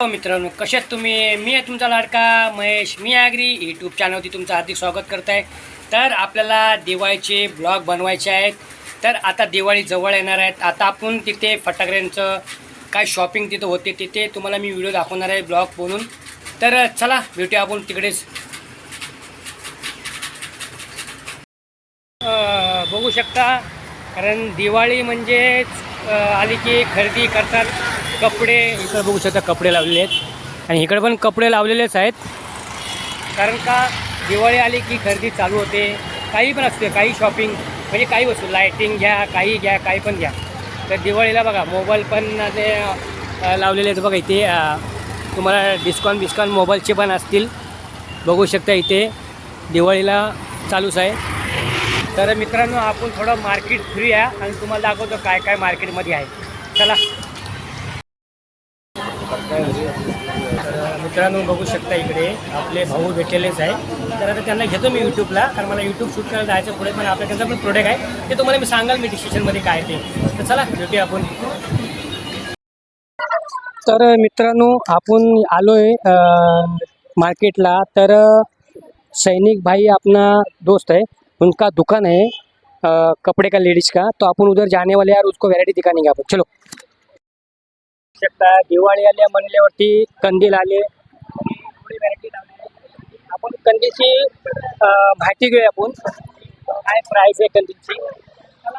हो मित्रांनो कशात तुम्ही? मी आहे तुमचा लाडका महेश. मी ॲग्री यूट्यूब चॅनलवरती तुमचं हार्दिक स्वागत करत आहे तर आपल्याला दिवाळीचे ब्लॉग बनवायचे आहेत. तर आता दिवाळी जवळ येणार आहेत. आता आपण तिथे फटाकड्यांचं काय शॉपिंग तिथं होते तिथे तुम्हाला मी व्हिडिओ दाखवणार आहे ब्लॉग बनून तर चला भेटूया आपण तिकडेच. बघू शकता कारण दिवाळी म्हणजेच आली की खरेदी करतात. कपडे इकडे बघू शकता कपडे लावलेले आहेत. आणि इकडे पण कपडे लावलेलेच आहेत. कारण का दिवाळी आली की खरेदी चालू होते. काही पण असते काही शॉपिंग म्हणजे काही वस्तू लायटिंग घ्या काही घ्या काही पण घ्या. तर दिवाळीला बघा मोबाईल पण ते लावलेले आहेत बघा इथे. तुम्हाला डिस्काउंट बिस्काउंट मोबाईलचे पण असतील. बघू शकता इथे. दिवाळीला चालूच आहे. तर मित्रांनो आपण थोडं मार्केट फ्री आहे आणि तुम्हाला दाखवतो काय काय मार्केटमध्ये आहे. चला. मित्रांनो बघू शकता इकडे आपले भाऊ भेटलेलेच आहे तर आता त्यांना घेतो मी यूट्यूबला कारण मला यूट्यूब शूट करायला जायचं पुढे पण आपल्या त्यांचा पण प्रोडक्ट आहे. ते तुम्हाला मी सांगाल मी डिस्क्रिप्शनमध्ये काय ते. तर चला भेटूया आपण. तर मित्रांनो आपण आलो आहे मार्केटला तर सैनिक भाई अपना दोस्त है उनका दुकान है कपड़े का लेडीज का. तो अपन उधर जाने वाले यार उसको वैरायटी दिखाने का आपण चलो. शकता. दिवाळी आल्या म्हणल्यावरती कंदील आले. थोडी व्हरायटी लावली आपण कंदीलची माहिती घेऊया आपण. काय प्राईस आहे कंदीलची? चला,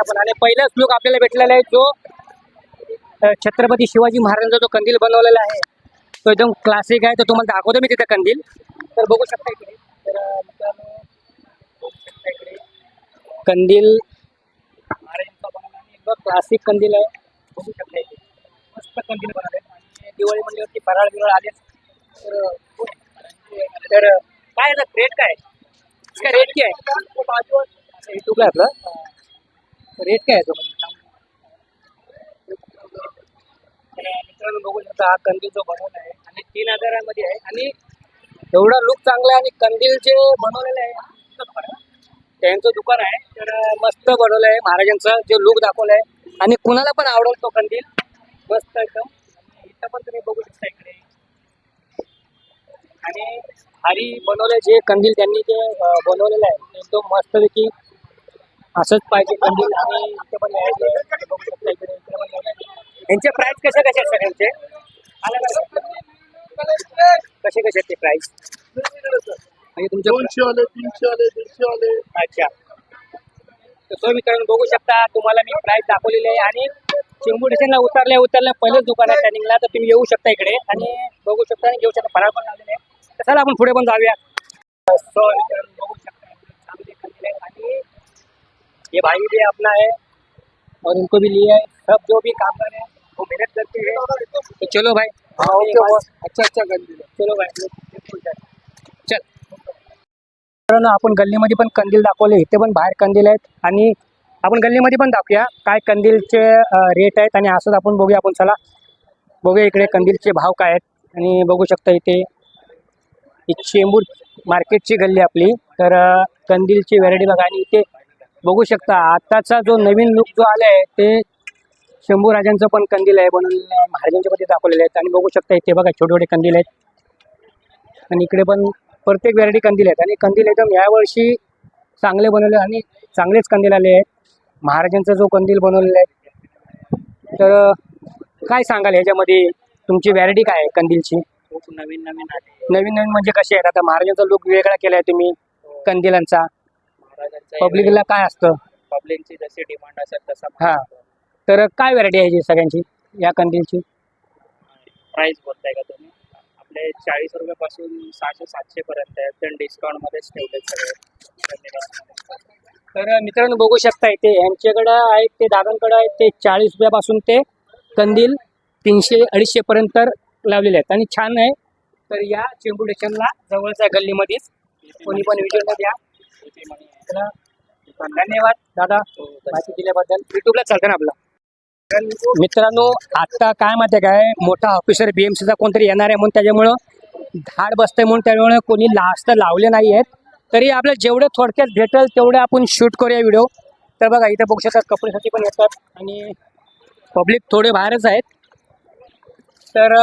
आपण. आणि पहिलाच लोक आपल्याला भेटलेला आहे जो छत्रपती शिवाजी महाराजांचा जो कंदील बनवलेला आहे. तो एकदम क्लासिक आहे. तर तुम्हाला दाखवतो मी तिथे कंदील. तर बघू शकता इकडे. तर इकडे. कंदील महाराजांचा बनवला. एकदम क्लासिक कंदील आहे. बघू शकता इकडे. मस्त कंदील बनवले आणि दिवाळी म्हणल्यावरती फराळ बिराळ आले तर तर काय याचा रेट काय? इसका रेट क्या है युट्यूबला आहे आपलं. रेट काय आहे मित्रांनो बघू शकता हा कंदील जो बनवला आहे आणि तीन हजारामध्ये आहे आणि एवढा लुक चांगला आहे आणि कंदील जे बनवलेलं आहे त्यांचं दुकान आहे. तर मस्त बनवलं आहे महाराजांचं जे लुक दाखवलं आहे. आणि कुणाला पण आवडेल तो कंदील? मस्त एकदम. इथं पण तुम्ही बघू शकता इकडे. आणि भारी बनवलं जे कंदील त्यांनी जे बनवलेलं आहे. ते एकदम मस्तपैकी असंच पाहिजे कंदील. आणि इथे पण बघू शकता इकडे. पण. यांचे प्राइस कसे कसे आहेत सगळ्यांचे कसे कसे आहेत ते प्राइस म्हणजे तुमचे दोनशे आले तीनशे आले दीडशे आले. अच्छा. तर मित्रांनो बघू शकता तुम्हाला मी प्राइस दाखवलेली आहे. आणि चिंबू स्टेशनला उतरल्या उतरल्या पहिलेच दुकान आहे. टर्निंगला तर तुम्ही येऊ शकता इकडे. आणि बघू शकता आणि घेऊ शकता. फराळ पण लावलेले आहे. चला आपण पुढे पण जाऊया. बघू शकता. आणि ये भाई भी अपना है और इनको भी लिया है सब जो भी काम कर रहे हैं वो मेहनत करते हैं. तो चलो भाई. हाँ ओके अच्छा अच्छा कंदील चलो भाई. चल. मित्रांनो आपण गल्लीमध्ये पण कंदील दाखवले. इथे पण बाहेर कंदील आहेत. आणि आपण गल्लीमध्ये पण दाखवूया काय कंदीलचे रेट आहेत आणि असंच आपण बघूया आपण. चला बघूया इकडे कंदीलचे भाव काय आहेत. आणि बघू शकता इथे चेंबूर मार्केटची गल्ली आपली. तर कंदीलची व्हरायटी बघा. आणि इथे बघू शकता आत्ताचा जो नवीन लुक जो आला आहे ते शंभू राजांचं पण कंदील आहे बनवलेलं आहे महाराजांच्या मध्ये दाखवलेले आहेत. आणि बघू शकता इथे बघा छोटे छोटे कंदील आहेत. आणि इकडे पण प्रत्येक व्हरायटी कंदील आहेत. आणि कंदील एकदम यावर्षी चांगले बनवले आणि चांगलेच कंदील आले आहेत. महाराजांचा जो कंदील बनवलेला आहे. तर काय सांगाल ह्याच्यामध्ये? तुमची व्हॅरायटी काय आहे कंदीलची? खूप नवीन नवीन आले नवीन नवीन म्हणजे कसे आहेत? आता महाराजांचा लुक वेगळा केला आहे तुम्ही कंदिलांचा. महाराजांचा पब्लिकला काय असतं? पब्लिकची जशी डिमांड असेल तसा हा. तर काय व्हरायटी आहे जी सगळ्यांची? या कंदीलची? प्राइस बोलताय का तुम्ही? आपले चाळीस रुपयापासून सहाशे सातशे पर्यंत आहे पण डिस्काउंट मध्येच ठेवले सगळे. तर मित्रांनो बघू शकता इथे यांच्याकडं आहेत ते दादांकडं आहेत ते चाळीस रुपयापासून ते कंदील तीनशे अडीचशे पर्यंत लावलेले आहेत. आणि छान आहे. तर या चेंबू स्टेशनला जवळच्या गल्लीमध्येच कोणी पण विजिट द्या धन्यवाद दादा. माहिती दिल्याबद्दल. युट्यूबला चालतं ना आपलं. मित्रांनो आता काय माहिती आहे काय? मोठा ऑफिसर बीएमसीचा कोणतरी येणार आहे म्हणून त्याच्यामुळं धाड बसतंय म्हणून त्यामुळे कोणी लास्ट लावले नाही आहेत तरी आपल्या जेवढं थोडक्यात भेटेल तेवढे आपण शूट करूया व्हिडिओ तर बघा इथं बघू शकतात कपड्यासाठी पण येतात आणि पब्लिक थोडे बाहेरच आहेत. तर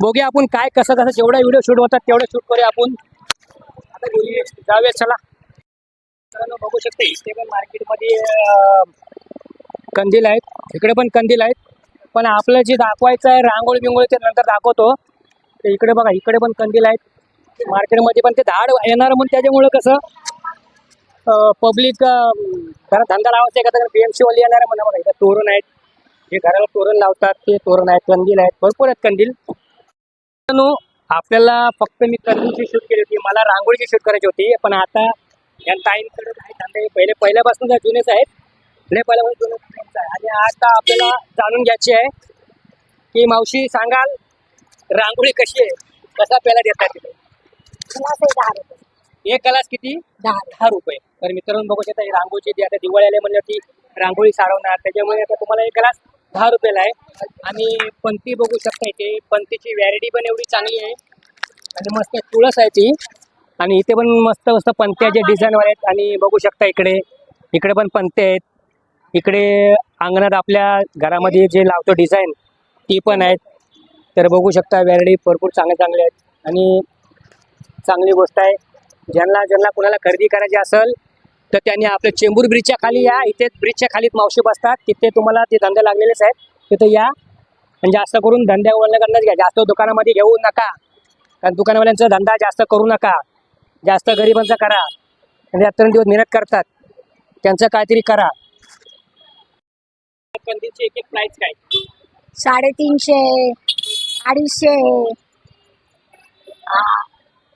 बघूया आपण काय कसं कसं जेवढा व्हिडिओ शूट होतात तेवढं शूट करूया आपण. आता घरी जाऊया चला. बघू शकता इथे पण मार्केटमध्ये कंदील आहेत. इकडे पण कंदील आहेत. पण आपलं जे दाखवायचं आहे रांगोळी बिंगोळी ते नंतर दाखवतो. तर इकडे बघा इकडे पण कंदील आहेत. मार्केटमध्ये पण ते झाड येणार म्हणून त्याच्यामुळं कसं पब्लिक घरात धंदा लावायचा आहे का बी एम सीवाली येणार म्हणा बघा इथं तोरण आहेत. जे घराला तोरण लावतात ते तोरण आहेत कंदील आहेत भरपूर आहेत कंदील. आपल्याला फक्त मी कंदीलची शूट केली होती मला रांगोळीची शूट करायची होती पण आता या ताईंकडे काही धंदे पहिले पहिल्यापासून ज्या जुनेच आहेत. लय पहिल्यापासून जुने आहे आणि आता आपल्याला जाणून घ्यायची आहे की मावशी सांगाल रांगोळी कशी आहे? कसा पेला देतात तिथे ग्लास आहे दहा रुपये. एक ग्लास किती दहा दहा रुपये. तर मित्रांनो बघू शकता रांगोळीची जी आता दिवाळी आली म्हणजे ती रांगोळी सारवणार त्याच्यामुळे आता तुम्हाला एक ग्लास दहा रुपयाला आहे. आणि पंती बघू शकता इथे. पंतीची व्हॅरायटी पण एवढी चांगली आहे. आणि मस्त तुळस आहे ती. आणि इथे पण मस्त मस्त पंत्याचे डिझाईनवर आहेत. आणि बघू शकता इकडे इकडे पण पंते आहेत. इकडे अंगणात आपल्या घरामध्ये जे लावतो डिझाईन ती पण आहेत. तर बघू शकता व्हॅरायटी भरपूर चांगले चांगले आहेत. आणि चांगली गोष्ट आहे. ज्यांना ज्यांना कोणाला खरेदी करायची असेल तर त्यांनी आपल्या चेंबूर ब्रिजच्या खाली या. इथे ब्रिजच्या खालीच मावशी बसतात. तिथे तुम्हाला ते धंदे लागलेलेच आहेत. तिथे या. आणि जास्त करून धंद्यावरकडनंच घ्या. जास्त दुकानामध्ये घेऊ नका. कारण दुकानवाल्यांचा धंदा जास्त करू नका. जास्त गरिबांचा करा. आणि दिवस मेहनत करतात. त्यांचं काहीतरी करा. कंदीलची एक एक प्राईस काय? साडेतीनशे अडीचशे.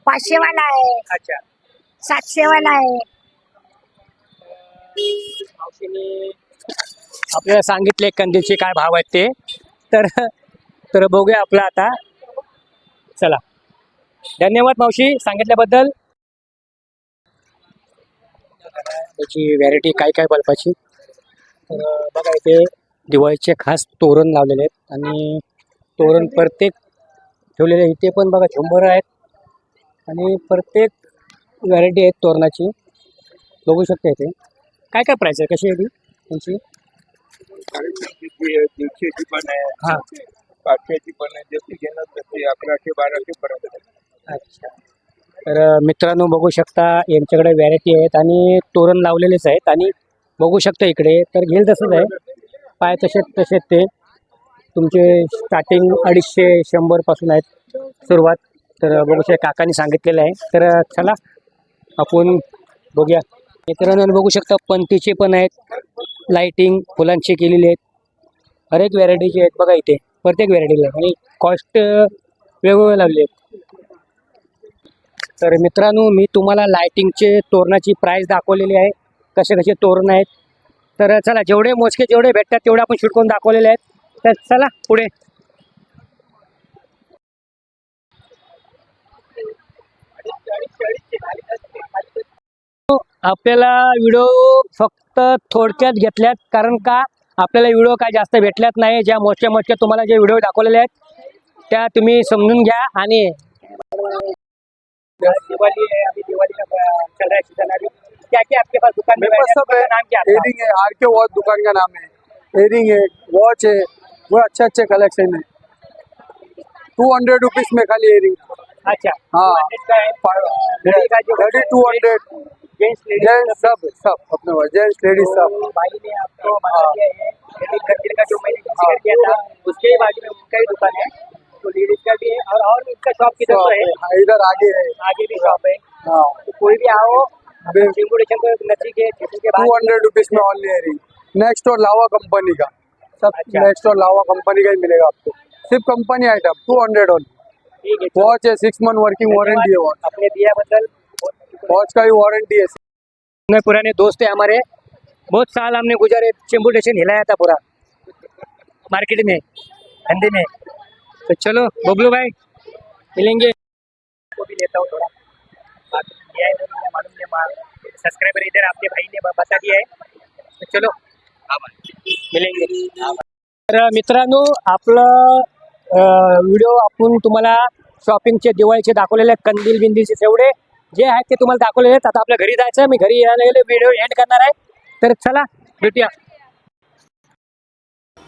आ, पाचशेवाला आहे. अच्छा. सातशेवाला आहे. मावशीने आपल्याला सांगितले कंदीलचे काय भाव आहेत ते. तर तर बघूया आपलं आता. चला. धन्यवाद मावशी सांगितल्याबद्दल. त्याची व्हॅरायटी काय काय बल्बाची तर बघा इथे दिवाळीचे खास तोरण लावलेले आहेत. आणि तोरण प्रत्येक ठेवलेले. इथे पण बघा झुंबर आहेत. आणि प्रत्येक व्हरायटी आहेत तोरणाची. बघू शकता इथे. काय काय प्राईस आहे? कशी आहे ती? त्यांची? दीडशेची पण आहे हां. पाचशेची पण आहे जशी घेणार तशी अकराशे बाराशे पर्यंत अच्छा. तर मित्रांनो बघू शकता यांच्याकडे व्हॅरायटी आहेत आणि तोरण लावलेलेच आहेत. आणि बघू शकता इकडे तर घेईल तसंच आहे. पाय तसेच तसेच ते. तुमचे स्टार्टिंग अडीचशे शंभरपासून आहेत सुरुवात. तर बघू शकता काकांनी सांगितलेलं आहे. तर चला आपण बघूया. मित्रांनो बघू शकता पंतीचे पण आहेत. लाइटिंग फुलांची केलेली आहेत. हर एक आहेत बघा इथे. प्रत्येक व्हरायटीला आहे आणि कॉस्ट वेगवेगळे लावले आहेत. तर मित्रांनो मी तुम्हाला लायटिंगचे तोरणाची प्राईस दाखवलेली आहे. कसे कसे तोरण आहेत. तर चला जेवढे मोजके जेवढे भेटतात तेवढे आपण शूट करून दाखवलेले आहेत. तर चला पुढे. आपल्याला व्हिडिओ फक्त थोडक्यात घेतल्यात. कारण का? आपल्याला व्हिडिओ काय जास्त भेटल्यात नाही. ज्या मोजक्या मोजक्या तुम्हाला जे व्हिडिओ दाखवलेले आहेत त्या तुम्ही समजून घ्या आणि दिवाली है अभी दिवाली का अ, चल रहा है सीजन अभी क्या क्या आपके पास दुकान में मेरे पास सब है। नाम क्या है आपका? एयरिंग है आर के वॉच दुकान का नाम है। एयरिंग है वॉच है। वो अच्छे अच्छे कलेक्शन है। टू हंड्रेड रुपीज में खाली एयरिंग अच्छा हाँ। 200 का है लड़की का जो thirty two hundred gents ladies सब। सब अपने जेंट्स लेडीज़ सब तो भाई ने आपको बता दिया है का जो मैंने किया था उसके बाजू में उनका ही दुकान है तो लेडीज़ का भी है और और इसका शॉप किधर है? हाँ, इधर आगे है। आगे भी शॉप है। हाँ। तो कोई भी आओ है टू हंड्रेड रुपीज़ में ऑनली नेक्स्ट और लावा कंपनी का। सब अच्छा। नेक्स्ट और लावा कंपनी का ही मिलेगा आपको। सिर्फ़ company item two hundred only है। वॉच है सिक्स मंथ वर्किंग वारंटी है वॉच अपने दिया बदल। वॉच का भी वारंटी है में पुराने दोस्त है हमारे। बहुत साल हमने गुजारे चेंबू स्टेशन हिलाया था पूरा मार्केट में धंधे में। तो चलो बबलू भाई मिलेंगे। को भी लेता हूँ थोड़ा। बाकी दिया है मुझे मालूम नहीं सब्सक्राइबर इधर आपके भाई ने बता दिया है। तो चलो मिलेंगे। तर मित्रांनो आपलं व्हिडिओ आपण तुम्हाला शॉपिंगचे दिवाळीचे दाखवलेले आहेत, कंदील बिंदीचे तेवढे जे आहेत ते तुम्हाला दाखवलेले आहेत. आता आपल्या घरी जायचं मी घरी यायला गेले व्हिडिओ एंड करणार आहे. तर चला भेटूया.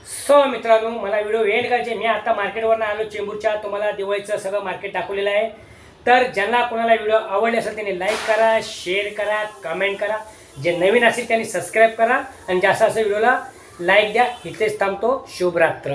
सो मित्रांनो मला व्हिडिओ एंड करायचे. मी आता मार्केटवरनं आलो चेंबूरच्या. तुम्हाला दिवाळीचं सगळं मार्केट दाखवलेलं आहे. तर ज्यांना कोणाला व्हिडिओ आवडले असेल त्यांनी लाईक करा शेअर करा कमेंट करा. जे नवीन असेल त्यांनी सबस्क्राईब करा. आणि जास्त असं व्हिडिओला लाईक द्या. इथेच थांबतो. शुभरात्र.